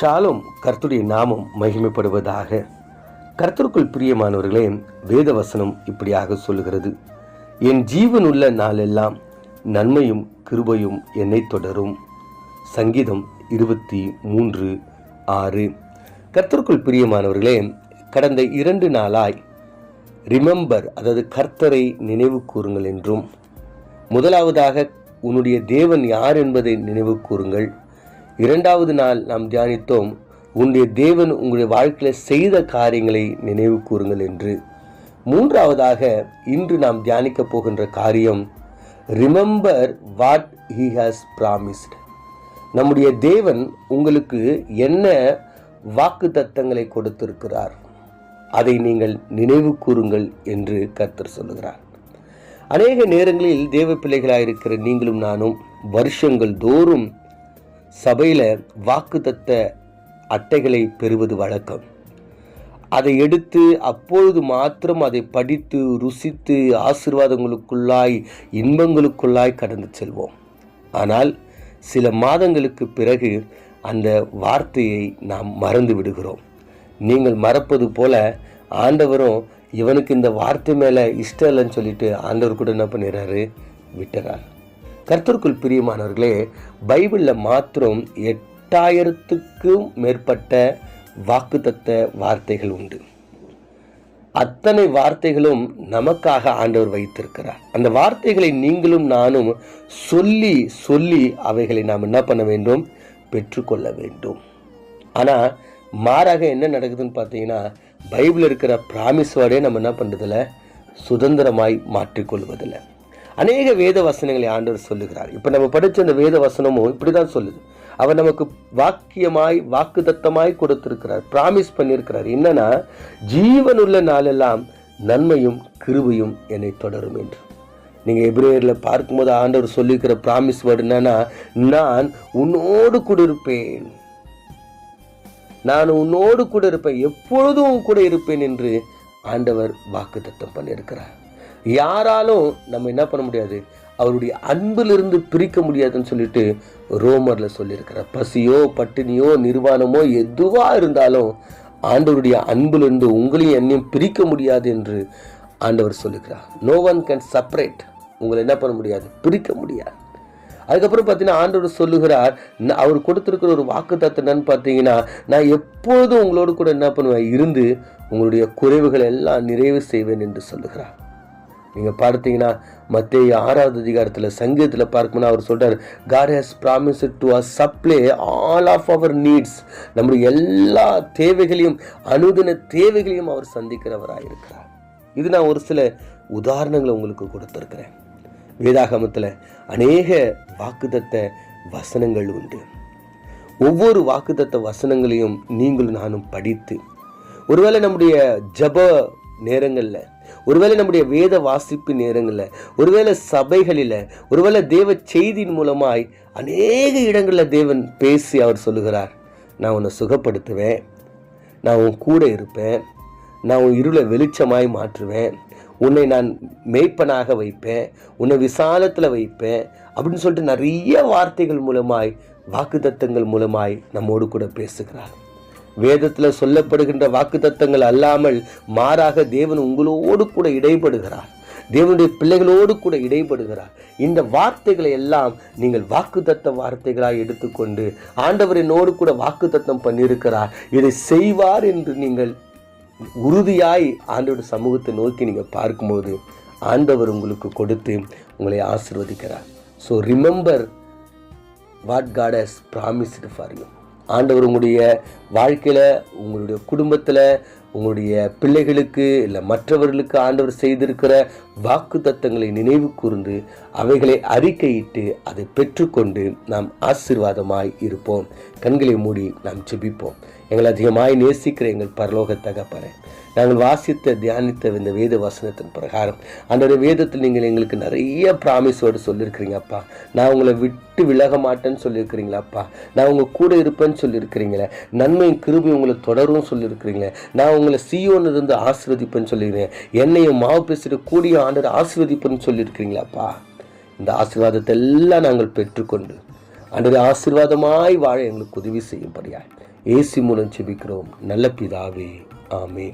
ஷாலும் கர்த்துடைய நாமம் மகிமைப்படுவதாக. கர்த்தருக்குள் பிரியமானவர்களே வேத வசனம் இப்படியாக சொல்லுகிறது. என் ஜீவனுள்ள நாளெல்லாம் நன்மையும் கிருபையும் என்னை தொடரும். சங்கீதம் இருபத்தி மூன்று ஆறு. கர்த்தருக்குள் பிரியமானவர்களே கடந்த இரண்டு நாளாய் ரிமெம்பர் அதாவது கர்த்தரை நினைவு கூறுங்கள் என்றும் முதலாவதாக உன்னுடைய தேவன் யார் என்பதை நினைவு கூறுங்கள். இரண்டாவது நாள் நாம் தியானித்தோம் உன்னுடைய தேவன் உங்களுடைய வாழ்க்கையில் செய்த காரியங்களை நினைவு கூறுங்கள் என்று. மூன்றாவதாக இன்று நாம் தியானிக்க போகின்ற காரியம் remember what he has promised நம்முடைய தேவன் உங்களுக்கு என்ன வாக்கு தத்தங்களை கொடுத்திருக்கிறார் அதை நீங்கள் நினைவு கூறுங்கள் என்று கர்த்தர் சொல்லுகிறார். அநேக நேரங்களில் தேவ பிள்ளைகளாக இருக்கிற நீங்களும் நானும் வருஷங்கள் தோறும் சபையில் வாக்குத்தத்த அட்டைகளை பெறுவது வழக்கம். அதை எடுத்து அப்பொழுது மாத்திரம் அதை படித்து ருசித்து ஆசீர்வாதங்களுக்குள்ளாய் இன்பங்களுக்குள்ளாய் கடந்து செல்வோம். ஆனால் சில மாதங்களுக்கு பிறகு அந்த வார்த்தையை நாம் மறந்து விடுகிறோம். நீங்கள் மறப்பது போல ஆண்டவரும் இவனுக்கு இந்த வார்த்தை மேலே இஷ்டம் இல்லைன்னு சொல்லிட்டு ஆண்டவர் கூட என்ன பண்ணிடுறாரு விட்டுறார். கர்த்தருக்குள் பிரியமானவர்களே பைபிளில் மாத்திரம் எட்டாயிரத்துக்கும் மேற்பட்ட வாக்குத்தத்த வார்த்தைகள் உண்டு. அத்தனை வார்த்தைகளும் நமக்காக ஆண்டவர் வைத்திருக்கிறார். அந்த வார்த்தைகளை நீங்களும் நானும் சொல்லி சொல்லி அவைகளை நாம் என்ன பண்ண வேண்டும்? பெற்றுக்கொள்ள வேண்டும். ஆனால் மாறாக என்ன நடக்குதுன்னு பார்த்தீங்கன்னா பைபிள் இருக்கிற ப்ராமிஸ் வேர்டே நம்ம என்ன பண்ணுறதில்ல சுதந்திரமாய் மாற்றிக்கொள்வதில்லை. அநேக வேத வசனங்களை ஆண்டவர் சொல்லுகிறார். இப்போ நம்ம படித்த அந்த வேத வசனமும் இப்படி தான் சொல்லுது. அவர் நமக்கு வாக்கியமாய் வாக்குதத்தமாய் கொடுத்திருக்கிறார் ப்ராமிஸ் பண்ணியிருக்கிறார். என்னன்னா ஜீவனுள்ள நாளெல்லாம் நன்மையும் கிருபையும் என்னை தொடரும் என்று. நீங்கள் எப்ரேயரில் பார்க்கும்போது ஆண்டவர் சொல்லியிருக்கிற ப்ராமிஸ் வேர்டு என்னன்னா நான் உன்னோடு கூட இருப்பேன். நான் உன்னோடு கூட இருப்பேன். எப்பொழுதும் கூட இருப்பேன் என்று ஆண்டவர் வாக்குத்தத்தம் பண்ணியிருக்கிறார். யாராலும் நம்ம என்ன பண்ண முடியாது? அவருடைய அன்பிலிருந்து பிரிக்க முடியாதுன்னு சொல்லிட்டு ரோமரில் சொல்லியிருக்கிறார். பசியோ பட்டினியோ நிர்வாணமோ எதுவாக இருந்தாலும் ஆண்டவருடைய அன்பிலிருந்து உங்களையும் என்னையும் பிரிக்க முடியாது என்று ஆண்டவர் சொல்லுகிறார். நோ ஒன் கேன் செப்பரேட் உங்களை என்ன பண்ண முடியாது? பிரிக்க முடியாது. அதுக்கப்புறம் பார்த்தீங்கன்னா ஆண்டவர் சொல்லுகிறார் அவர் கொடுத்துருக்கிற ஒரு வாக்கு என்னன்னு பார்த்தீங்கன்னா நான் எப்பொழுதும் உங்களோடு கூட என்ன பண்ணுவேன்? இருந்து உங்களுடைய குறைவுகள் எல்லாம் நிறைவு செய்வேன் என்று சொல்லுகிறார். நீங்கள் பார்த்தீங்கன்னா மத்திய ஆறாவது அதிகாரத்தில் சங்கீதத்தில் பார்க்கணும்னா அவர் சொல்கிறார் God has promise to a supply all of our needs நம்முடைய எல்லா தேவைகளையும் அனுதின தேவைகளையும் அவர் சந்திக்கிறவராக இருக்கிறார். இது நான் ஒரு சில உதாரணங்களை உங்களுக்கு கொடுத்துருக்கிறேன். வேதாகமத்தில் அநேக வாக்குதத்த வசனங்கள் உண்டு. ஒவ்வொரு வாக்குதத்த வசனங்களையும் நீங்களும் நானும் படித்து ஒருவேளை நம்முடைய ஜப நேரங்களில். ஒருவேளை நம்முடைய வேத வாசிப்பு நேரங்களில் ஒருவேளை சபைகளில் ஒருவேளை தேவ செய்தியின் மூலமாய் அநேக இடங்களில் தேவன் பேசி அவர் சொல்லுகிறார் நான் உன்னை சுகப்படுத்துவேன் நான் உன் கூட இருப்பேன் நான் உன் இருளை வெளிச்சமாய் மாற்றுவேன் உன்னை நான் மேய்ப்பனாக வைப்பேன் உன்னை விசாலத்தில் வைப்பேன் அப்படின்னு சொல்லிட்டு நிறைய வார்த்தைகள் மூலமாய் வாக்குத்தத்தங்கள் மூலமாய் நம்மோடு கூட பேசுகிறார். வேதத்தில் சொல்லப்படுகின்ற வாக்குத்தத்தங்கள் அல்லாமல் மாறாக தேவன் உங்களோடு கூட இடைபடுகிறார். தேவனுடைய பிள்ளைகளோடு கூட இடைபடுகிறார். இந்த வார்த்தைகளை எல்லாம் நீங்கள் வாக்குத்தத்த வார்த்தைகளாக எடுத்துக்கொண்டு ஆண்டவரினோடு கூட வாக்குத்தத்தம் பண்ணியிருக்கிறார். இதை செய்வார் என்று நீங்கள் உறுதியாய் ஆண்டோட சமூகத்தை நோக்கி நீங்கள் பார்க்கும்போது ஆண்டவர் உங்களுக்கு கொடுத்து உங்களை ஆசிர்வதிக்கிறார். So remember what God has promised for you ஆண்டவர் உங்களுடைய வாழ்க்கையில் உங்களுடைய குடும்பத்தில் உங்களுடைய பிள்ளைகளுக்கு இல்லை மற்றவர்களுக்கு ஆண்டவர் செய்திருக்கிற வாக்கு தத்தங்களை நினைவு கூர்ந்து அவைகளை அறிக்கையிட்டு அதை பெற்றுக்கொண்டு நாம் ஆசீர்வாதமாய் இருப்போம். கண்களை மூடி நாம் ஜெபிப்போம். எங்களை அதிகமாய் நேசிக்கிற எங்கள் பரலோக தகப்பறேன் நாங்கள் வாசித்த தியானித்த இந்த வேத வசனத்தின் பிரகாரம் அந்த வேதத்தில் நீங்கள் எங்களுக்கு நிறைய ப்ராமிஸோடு சொல்லியிருக்கிறீங்கப்பா நான் உங்களை விட்டு விலக மாட்டேன்னு சொல்லியிருக்கிறீங்களாப்பா நான் உங்கள் கூட இருப்பேன்னு சொல்லியிருக்கிறீங்களே நன்மையும் கிருபி உங்களை தொடரும் சொல்லியிருக்கிறீங்களே நான் உங்களை சீயோன்னு இருந்து ஆசீர்வதிப்பேன்னு சொல்லியிருக்கிறேன் என்னையும் மாவு பேசிட்டு கூடிய ஆண்டர் ஆசிர்வதிப்பேன்னு சொல்லியிருக்கிறீங்களாப்பா இந்த ஆசீர்வாதத்தை எல்லாம் நாங்கள் பெற்றுக்கொண்டு அன்றைய ஆசீர்வாதமாய் வாழ எங்களுக்கு உதவி செய்யும்படியாய். ஏசி மூலம் செபிக்கிறோம் நல்ல பிதாவே ஆமே